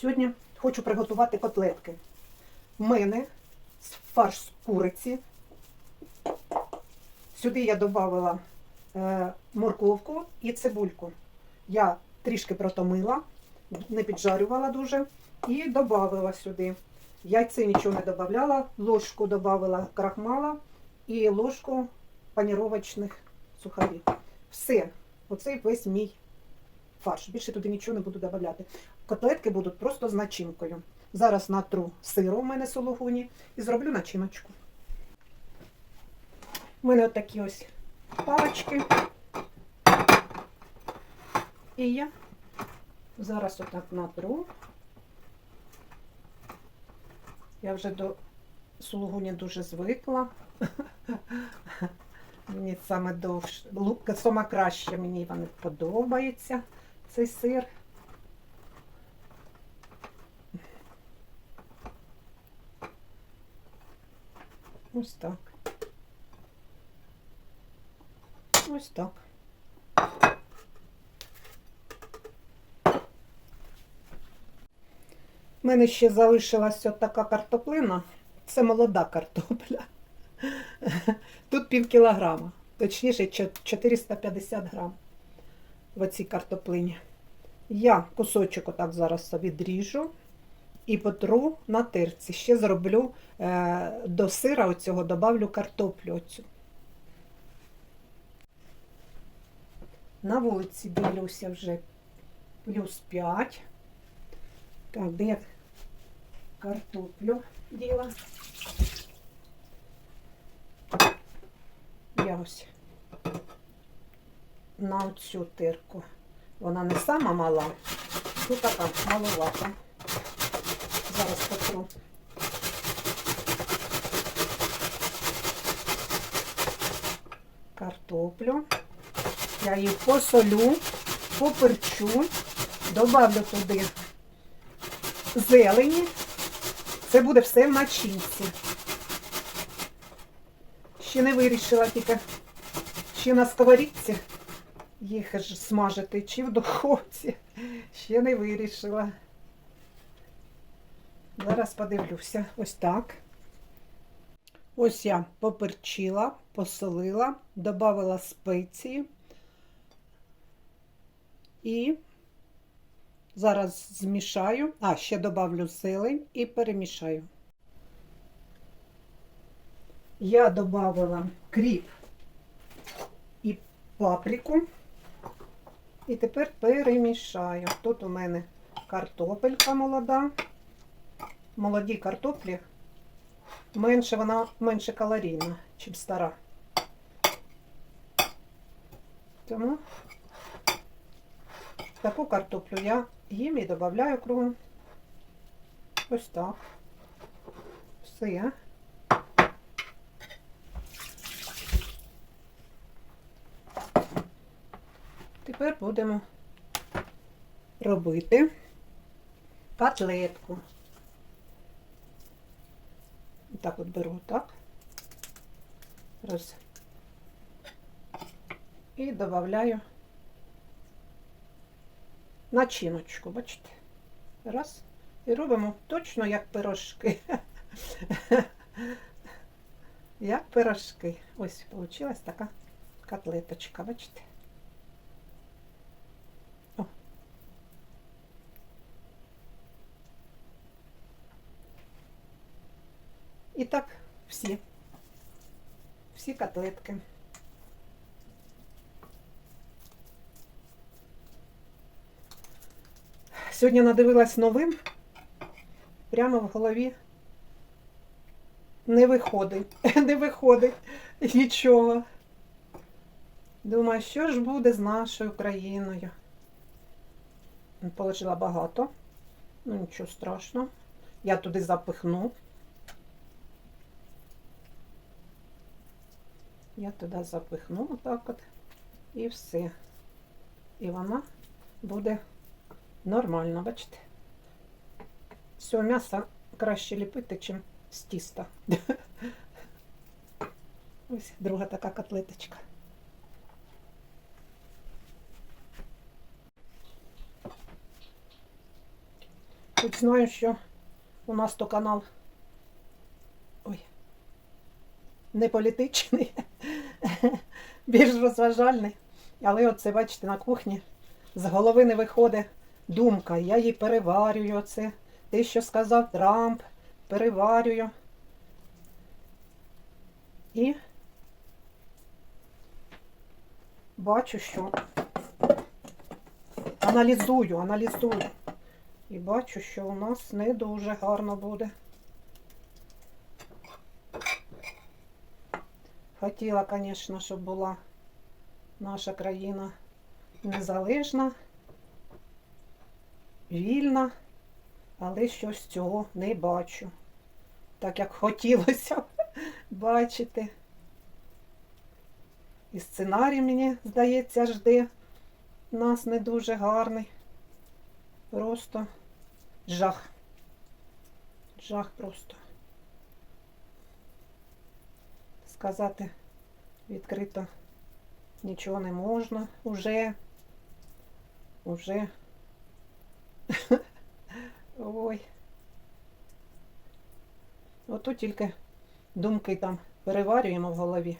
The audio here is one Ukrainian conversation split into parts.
Сьогодні хочу приготувати котлетки. В мене фарш з куриці. Сюди я додавала е, морковку і цибульку. Я трішки протомила, не піджарювала дуже, і додавала сюди. Яйця нічого не додавала, ложку додавала крахмала і ложку паніровочних сухарів. Все, оцей весь мій фарш. Більше туди нічого не буду додавати. Котлетки будуть просто з начинкою. Зараз натру сиру у мене сологуні і зроблю начиночку. У мене отакі ось палочки. І я зараз отак натру. Я вже до сулугуні дуже звикла. Мені саме довше, саме краще мені вони подобається, цей сир. Ось так. Ось так. У мене ще залишилася от така картоплина. Це молода картопля. Тут пів кілограма, точніше 450 грам в оцій картоплині. Я кусочок отак зараз собі дріжу і потру на тирці. Ще зроблю е, до сира оцього добавлю картоплю оцю. На вулиці дивлюся вже плюс 5. Так, де я картоплю діла? Я ось на оцю тирку. Вона не сама мала, тут така маловата. Зараз потру. Картоплю. Я її посолю, поперчу, добавлю туди зелені. Це буде все в начинці. Ще не вирішила тільки, чи на сковорідці їх смажити, чи в духовці. Ще не вирішила. Зараз подивлюся. Ось так. Ось я поперчила, посолила, додала спеції. І зараз змішаю, а ще добавлю зелень і перемішаю. Я додавала кріп і паприку. І тепер перемішаю. Тут у мене картопелька молода. Молоді картоплі. Менше вона менше калорійна, ніж стара. Тому таку картоплю я їм і додаю кругом. Ось так. Все. Тепер будемо робити котлетку. Так от беру так. Раз. І додаю начиночку, бачите? Раз. І робимо точно як пирожки. Як пирожки. Ось вийшла така котлеточка, бачите? І так всі. Всі котлетки. Сьогодні надивилась новин, прямо в голові не виходить, не виходить нічого. Думаю, що ж буде з нашою країною? Положила багато, ну нічого страшного. Я туди запихну. Я туди запихну отак от і все. І вона буде нормально, бачите? Все, м'ясо краще ліпити, ніж з тіста. Ось друга така котлеточка. Хоч знаю, що у нас то канал ой, не політичний, більш розважальний. Але оце, бачите, на кухні з голови не виходить думка. Я її переварюю оце. Те, що сказав Трамп, переварюю. І бачу, що аналізую, аналізую. І бачу, що у нас не дуже гарно буде. Хотіла, звісно, щоб була наша країна незалежна, вільна, але щось цього не бачу. Так як хотілося б бачити. І сценарій, мені здається, жде нас не дуже гарний. Просто жах. Жах просто. Сказати відкрито нічого не можна уже. Уже. Ой. Ото тільки думки там переварюємо в голові.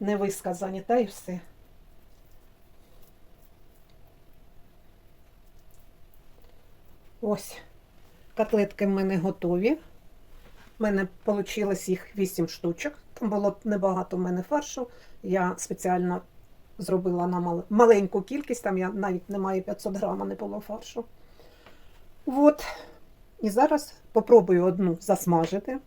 Не висказані, та й все. Ось, котлетки в мене готові. У мене вийшло їх 8 штучок. Там було небагато в мене фаршу. Я спеціально зробила на мал- маленьку кількість, там я навіть немає 500 грама, не було фаршу. От. І зараз попробую одну засмажити,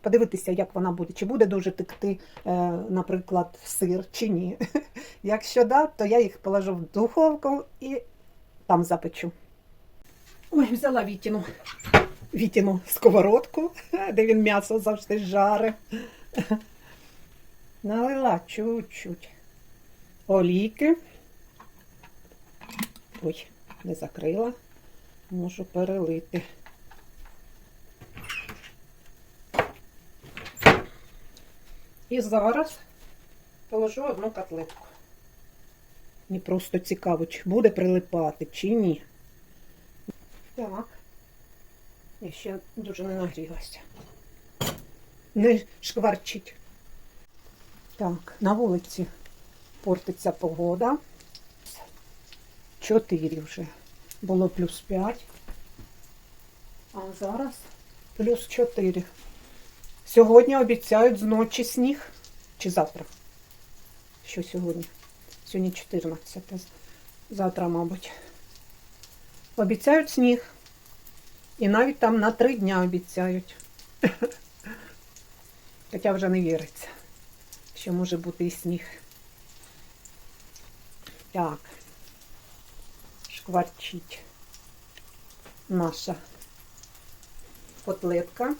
подивитися, як вона буде. Чи буде дуже текти, е, наприклад, сир, чи ні. Якщо да, то я їх положу в духовку і там запечу. Ой, взяла Вітіну. Вітіну сковородку, де він м'ясо завжди жаре. Налила чуть-чуть олійки. Ой, не закрила. Можу перелити. І зараз положу одну котлетку. Мені просто цікаво, чи буде прилипати, чи ні. Так. Я ще дуже не нагрілася. Не шкварчить. Так, на вулиці портиться погода. Чотири вже. Було плюс 5. А зараз плюс 4. Сьогодні обіцяють зночі сніг. Чи завтра? Що сьогодні? Сьогодні 14. Завтра, мабуть. Обіцяють сніг. І навіть там на три дня обіцяють. Хоча вже не віриться, що може бути і сніг. Так. Шкварчить наша котлетка.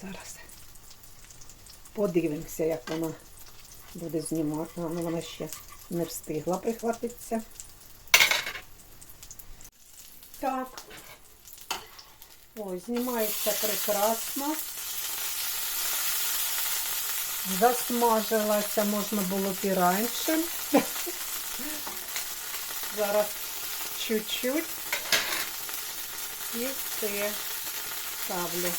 Зараз подивимося, як вона буде знімати. Ну, вона ще не встигла прихватитися. Так. Ой, знімається прекрасно. Засмажилася можна було б і раніше. Зараз чуть-чуть і все ставлю.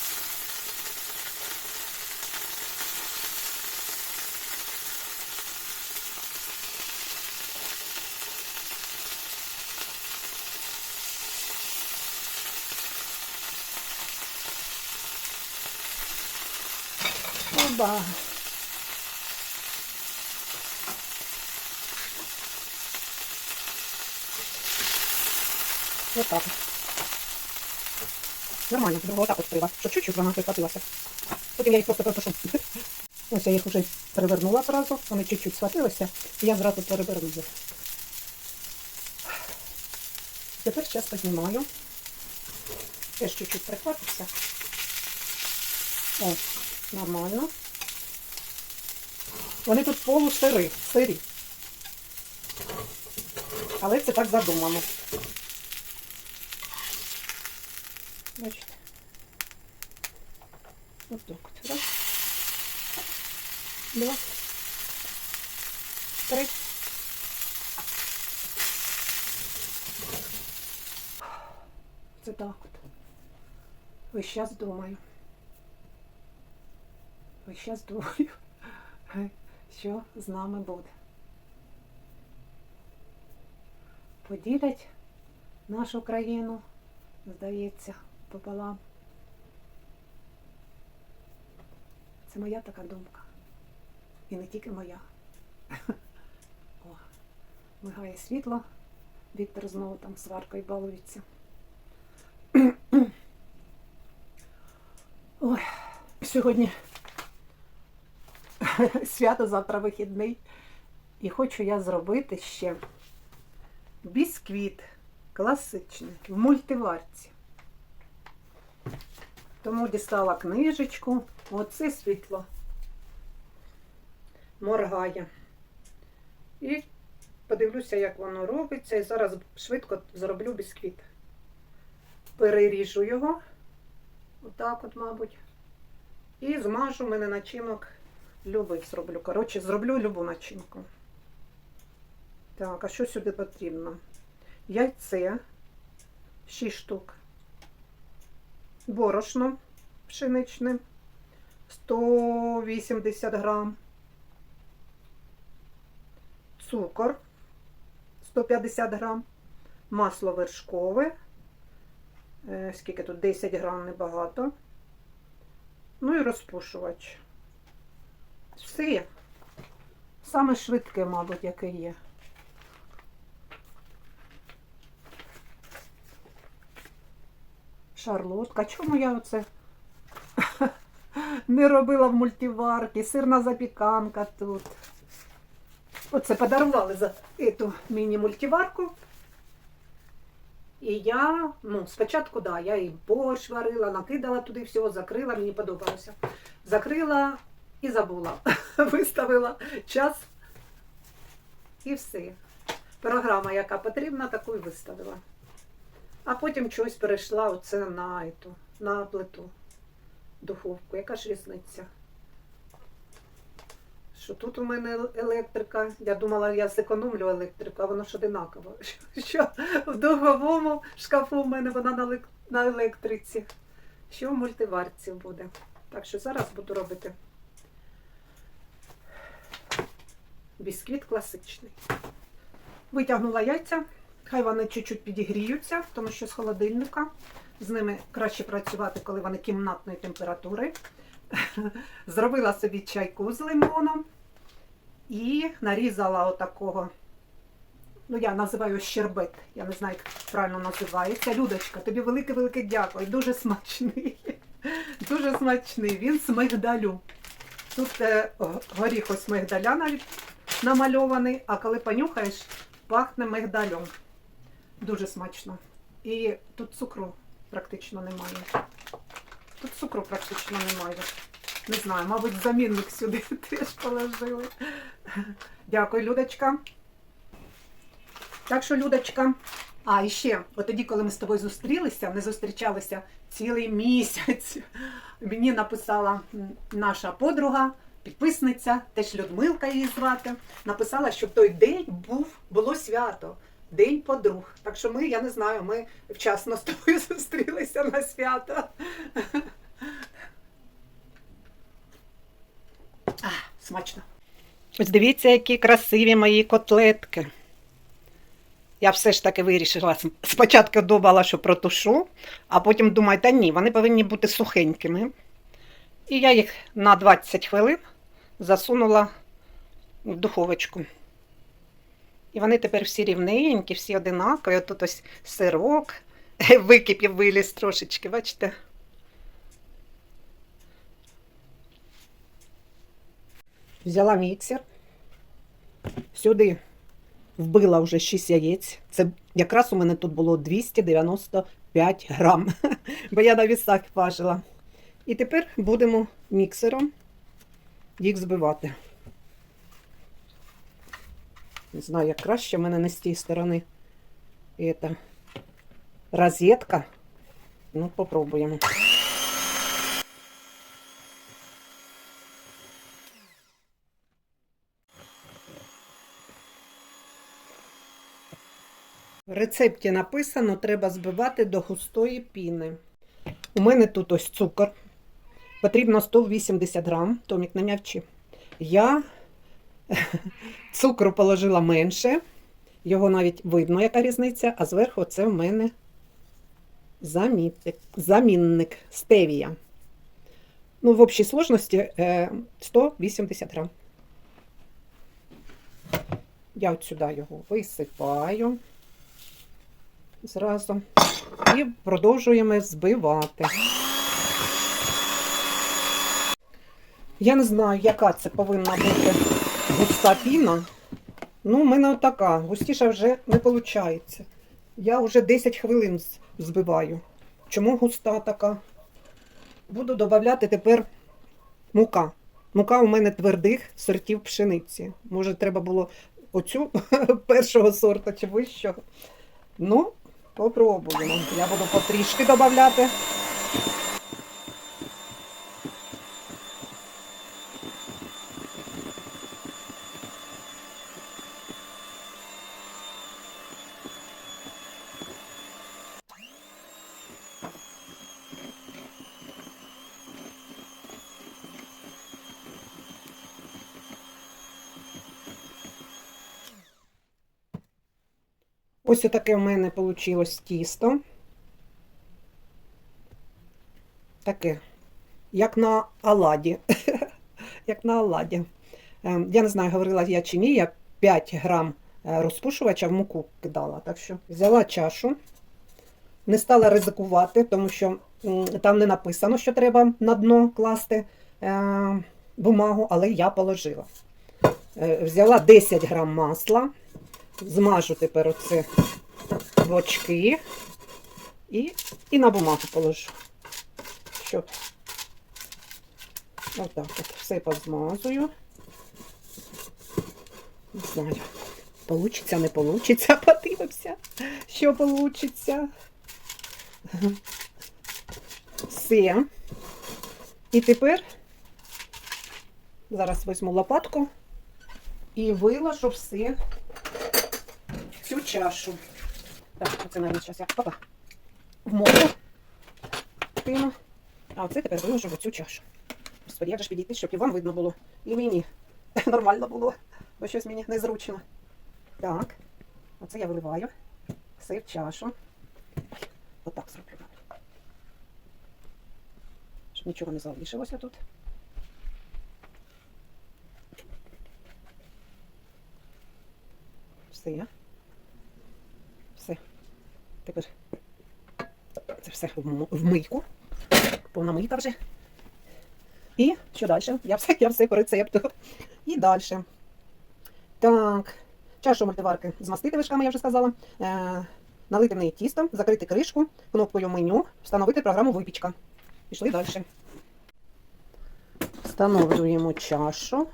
Оба. Вот так. Нормально, було отак от треба, щоб чуть-чуть вона прихватилася. Потім я їх просто просушу. Ось я їх вже перевернула одразу, вони чуть-чуть схватилися, і я зразу переверну їх. Тепер часто знімаю. Теж чуть-чуть прихватиться. О, нормально. Вони тут полусири, сирі. Але це так задумано. Бачите? Ось так. Раз. Два. Три. Це так от. Весь час думаю. Весь час думаю, що з нами буде. Поділять нашу країну, здається, пополам. Це моя така думка. І не тільки моя. О, мигає світло. Віктор знову там сваркою балується. Ой, сьогодні свято, завтра вихідний. І хочу я зробити ще бісквіт класичний в мультиварці. Тому дістала книжечку. Оце світло моргає. І подивлюся, як воно робиться. І зараз швидко зроблю бісквіт. Переріжу його. Отак от, мабуть. І змажу в мене начинок. Любий зроблю. Коротше, зроблю любу начинку. Так, а що сюди потрібно? Яйце 6 штук. Борошно пшеничне 180 грам. Цукор 150 грам. Масло вершкове. Е, Скільки тут? 10 грам небагато. Ну і розпушувач. Все. Саме швидке, мабуть, яке є. Шарлотка. Чому я оце не робила в мультиварці? Сирна запіканка тут. Оце подарували за цю міні-мультиварку. І я, ну, спочатку, да, я і борщ варила, накидала туди всього, закрила, мені подобалося. Закрила і забула. Виставила час і все. Програма, яка потрібна, таку і виставила. А потім щось перейшла оце на, ету, на плиту, духовку. Яка ж різниця? Що тут у мене електрика. Я думала, я зекономлю електрику, а воно ж одинаково. Що в духовому шкафу в мене вона на електриці. Що в мультиварці буде. Так що зараз буду робити бісквіт класичний. Витягнула яйця, хай вони чуть-чуть підігріються, тому що з холодильника. З ними краще працювати, коли вони кімнатної температури. Зробила собі чайку з лимоном і нарізала отакого. Ну, я називаю щербет. Я не знаю, як правильно називається. Людочка, тобі велике-велике дякую. Дуже смачний. Дуже смачний. Він з мигдалю. Тут е, горіх ось мигдаля навіть намальований, а коли понюхаєш, пахне мигдалем. Дуже смачно. І тут цукру практично немає. Тут цукру практично немає. Не знаю, мабуть, замінник сюди теж положили. Дякую, Людочка. Так що, Людочка, а і ще, от тоді, коли ми з тобою зустрілися, не зустрічалися цілий місяць. Мені написала наша подруга, підписниця, теж Людмилка її звати. Написала, що в той день був, було свято. День подруг. Так що ми, я не знаю, ми вчасно з тобою зустрілися на свято. А, смачно. Ось дивіться, які красиві мої котлетки. Я все ж таки вирішила. Спочатку думала, що протушу, а потім думаю, та ні, вони повинні бути сухенькими. І я їх на 20 хвилин засунула в духовочку. І вони тепер всі рівненькі, всі одинакові. Тут ось сирок, википів виліз трошечки, бачите? Взяла міксер. Сюди вбила вже 6 яєць. Це якраз у мене тут було 295 грам, бо я на вісах важила. І тепер будемо міксером їх збивати. Не знаю, як краще, в мене не з тієї сторони. Це розетка. Ну, попробуємо. В рецепті написано, треба збивати до густої піни. У мене тут ось цукор. Потрібно 180 грам, Томік не м'явчи. Я цукру положила менше, його навіть видно, яка різниця, а зверху це в мене замітник, замінник стевія. Ну, в общій сложності е, 180 грам. Я от сюди його висипаю зразу і продовжуємо збивати. Я не знаю, яка це повинна бути густа піна. Ну, у мене отака. Густіша вже не виходить. Я вже 10 хвилин збиваю. Чому густа така? Буду додавати тепер мука. Мука у мене твердих сортів пшениці. Може, треба було оцю першого сорту чи вищого. Ну, попробуємо. Я буду потрішки додавати. Ось таке в мене вийшло тісто. Таке, як на оладі. як на оладі. Ем, Я не знаю, говорила я чи ні, я 5 грам е, розпушувача в муку кидала. Так що взяла чашу, не стала ризикувати, тому що там не написано, що треба на дно класти е, бумагу, але я положила. Е, Взяла 10 грам масла. Змажу тепер оце бочки і, і на бумагу положу. Щоб отак от все позмазую. Не знаю, получиться, не получиться, подивимося, що получиться. Все. І тепер зараз візьму лопатку і виложу все цю чашу. Так, оце навіть зараз я опа, вмову кину. А оце тепер виложу в цю чашу. Господи, як же ж підійти, щоб і вам видно було, і мені нормально було, бо щось мені незручно. Так, оце я виливаю все в чашу. Отак зроблю. Щоб нічого не залишилося тут. Все. Тепер це все в мийку. Повна вже. І що далі? Я все, я все по рецепту. І далі. Так. Чашу мультиварки змастити вишками, я вже сказала. Е, налити в неї тісто, закрити кришку, кнопкою меню, встановити програму випічка. Пішли далі. Встановлюємо чашу,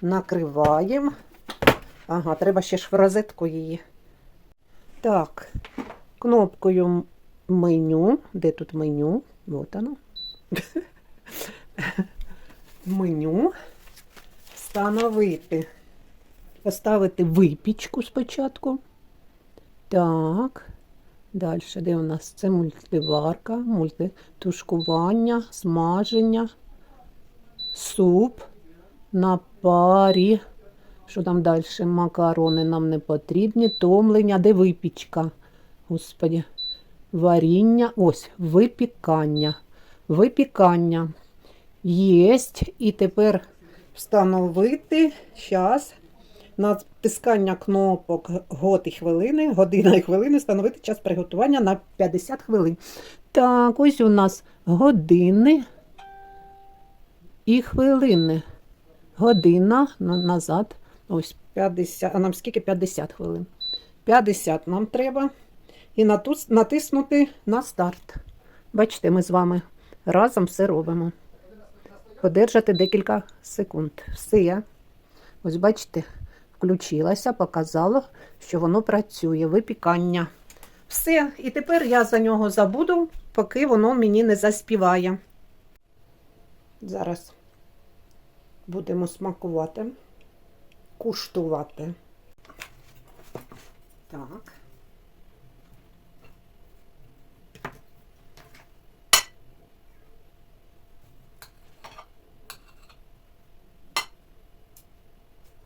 накриваємо. Ага, треба ще ж в розетку її. Так, кнопкою меню. Де тут меню? Вот оно. меню. Встановити. Поставити випічку спочатку. Так. Далі, де у нас це мультиварка, мультитушкування, смаження, суп на парі. Що там далі? Макарони нам не потрібні. Томлення, де випічка? Господі. Варіння. Ось, випікання. Випікання. Єсть. І тепер встановити час. Натискання кнопок год і хвилини, година і хвилини, встановити час приготування на 50 хвилин. Так, ось у нас години і хвилини. Година назад. Ось 50. А нам скільки? 50 хвилин. 50 нам треба. І натиснути на старт. Бачите, ми з вами разом все робимо. Подержати декілька секунд. Все. Ось бачите, включилася, показало, що воно працює. Випікання. Все. І тепер я за нього забуду, поки воно мені не заспіває. Зараз будемо смакувати, куштувати. Так.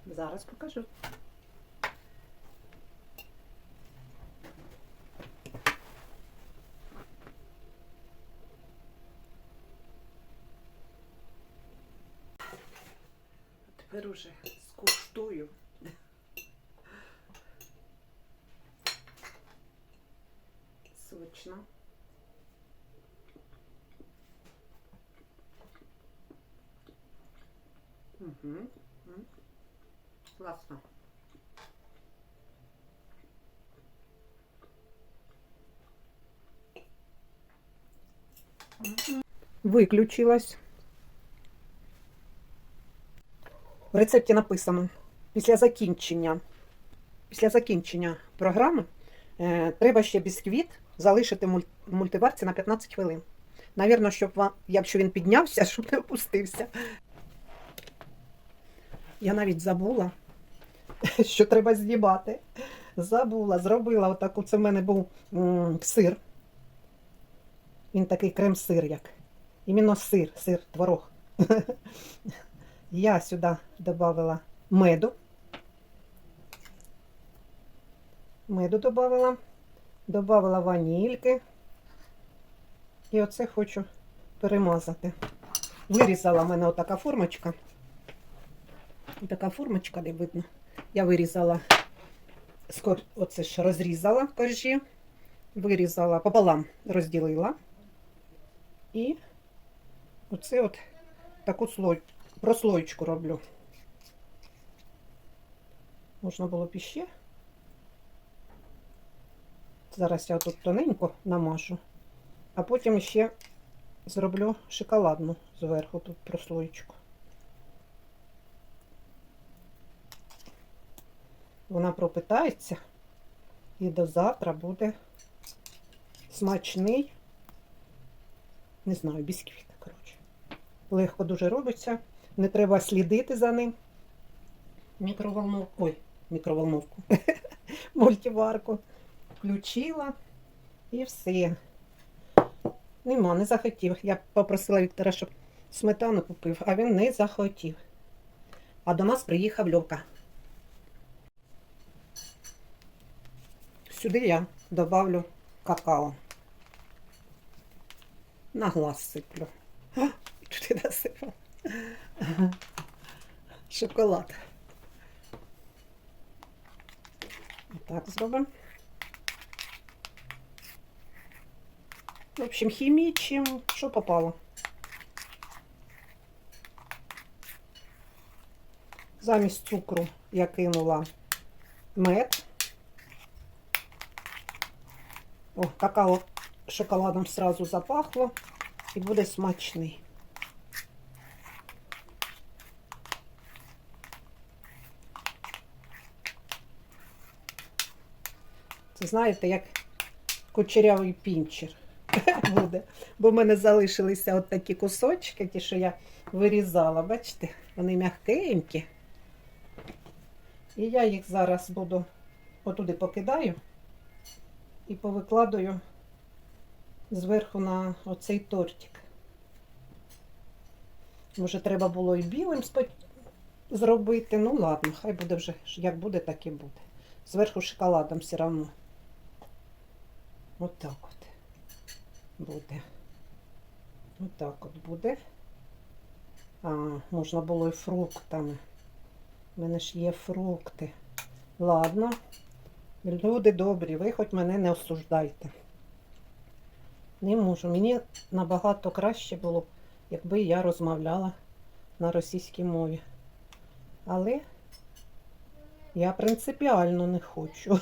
Зараз покажу. Тепер уже пустую. Сочно. Угу. Классно. Выключилась. В рецепте написано. Після закінчення, після закінчення програми е, треба ще бісквіт залишити в муль- мультиварці на 15 хвилин. Навірно, щоб вам, якщо він піднявся, щоб не опустився. Я навіть забула, що треба знімати. Забула, зробила отаку. Це в мене був сир. Він такий крем-сир, як. Іменно сир, сир, творог. Я сюди додала меду. Меду додала, додала ванільки. І оце хочу перемазати. Вирізала в мене отака формочка. Така формочка, де видно. Я вирізала, оце ж розрізала коржі, вирізала, пополам розділила. І оце от таку слой, прослоєчку роблю. Можна було б іще. Зараз я тут тоненько намажу, а потім ще зроблю шоколадну зверху тут прослоєчку. Вона пропитається і до завтра буде смачний, не знаю, бісквіт, коротше. Легко дуже робиться, не треба слідити за ним. Мікроволновку, ой, мікроволновку, мультиварку включила і все. Нема, не захотів. Я попросила Віктора, щоб сметану купив, а він не захотів. А до нас приїхав Льовка. Сюди я добавлю какао. На глаз сиплю. А, туди насипав. Шоколад. Так зробимо. В общем, хімічим, що попало. Замість цукру я кинула мед. О, какао шоколадом сразу запахло і буде смачний. Це знаєте, як кучерявий пінчер буде. Бо в мене залишилися от такі кусочки, ті, що я вирізала, бачите, вони м'якенькі. І я їх зараз буду отуди покидаю і повикладаю зверху на оцей тортик. Може, треба було і білим зробити. Ну ладно, хай буде вже як буде, так і буде. Зверху шоколадом все одно. Отак от буде. Отак от буде. А, можна було і фруктами. У мене ж є фрукти. Ладно. Люди добрі, ви хоч мене не осуждайте. Не можу. Мені набагато краще було б, якби я розмовляла на російській мові. Але я принципіально не хочу.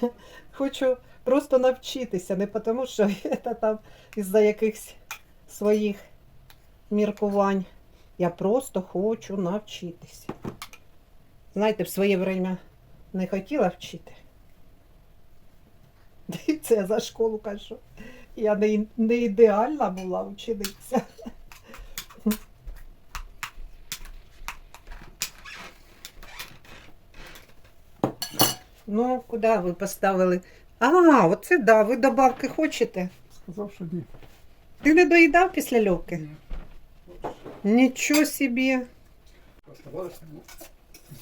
Хочу просто навчитися, не тому, що це там із-за якихось своїх міркувань. Я просто хочу навчитися. Знаєте, в своє время не хотіла вчити. Це я за школу кажу. Я не, не ідеальна була учениця. Ну, куди ви поставили? А, оце да, ви добавки хочете? Сказав, що ні. Ти не доїдав після льовки? Ні. Нічого собі. Оставалося. ну,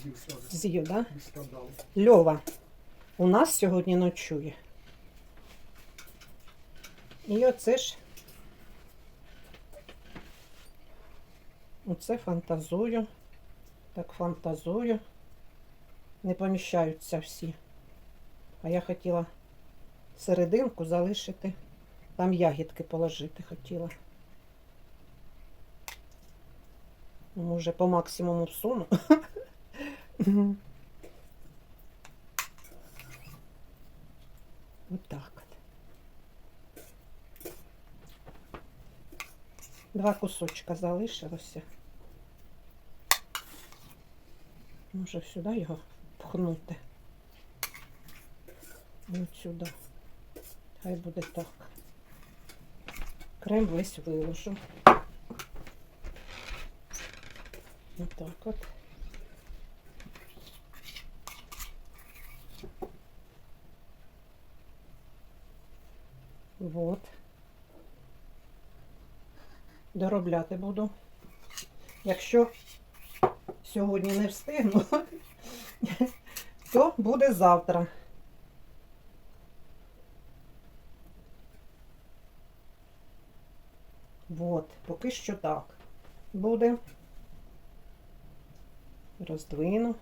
З'їв сразу. З'їв, да? І скандал. Льова у нас сьогодні ночує. І оце ж. Оце фантазую. Так фантазую. Не поміщаються всі. А я хотіла серединку залишити. Там ягідки положити хотіла. Ну, Може, по максимуму всуну. Отак от. Два кусочка залишилося. Може сюди його пхнути. От сюди. Хай буде так. Крем весь виложу. Отак от. Вот. Доробляти буду. Якщо сьогодні не встигну, то буде завтра. Вот, поки що так буде. Роздвину.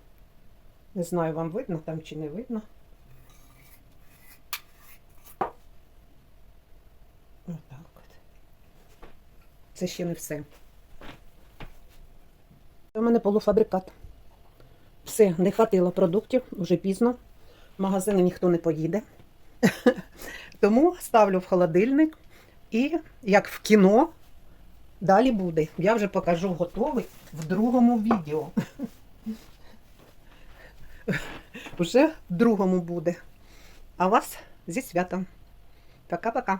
Не знаю, вам видно там чи не видно. Отак от. Це ще не все. У мене полуфабрикат. Все, не хватило продуктів, вже пізно. В магазини ніхто не поїде. Тому ставлю в холодильник і, як в кіно, далі буде. Я вже покажу готовий в другому відео. Уже в другому буде. А вас зі святом. Пока-пока.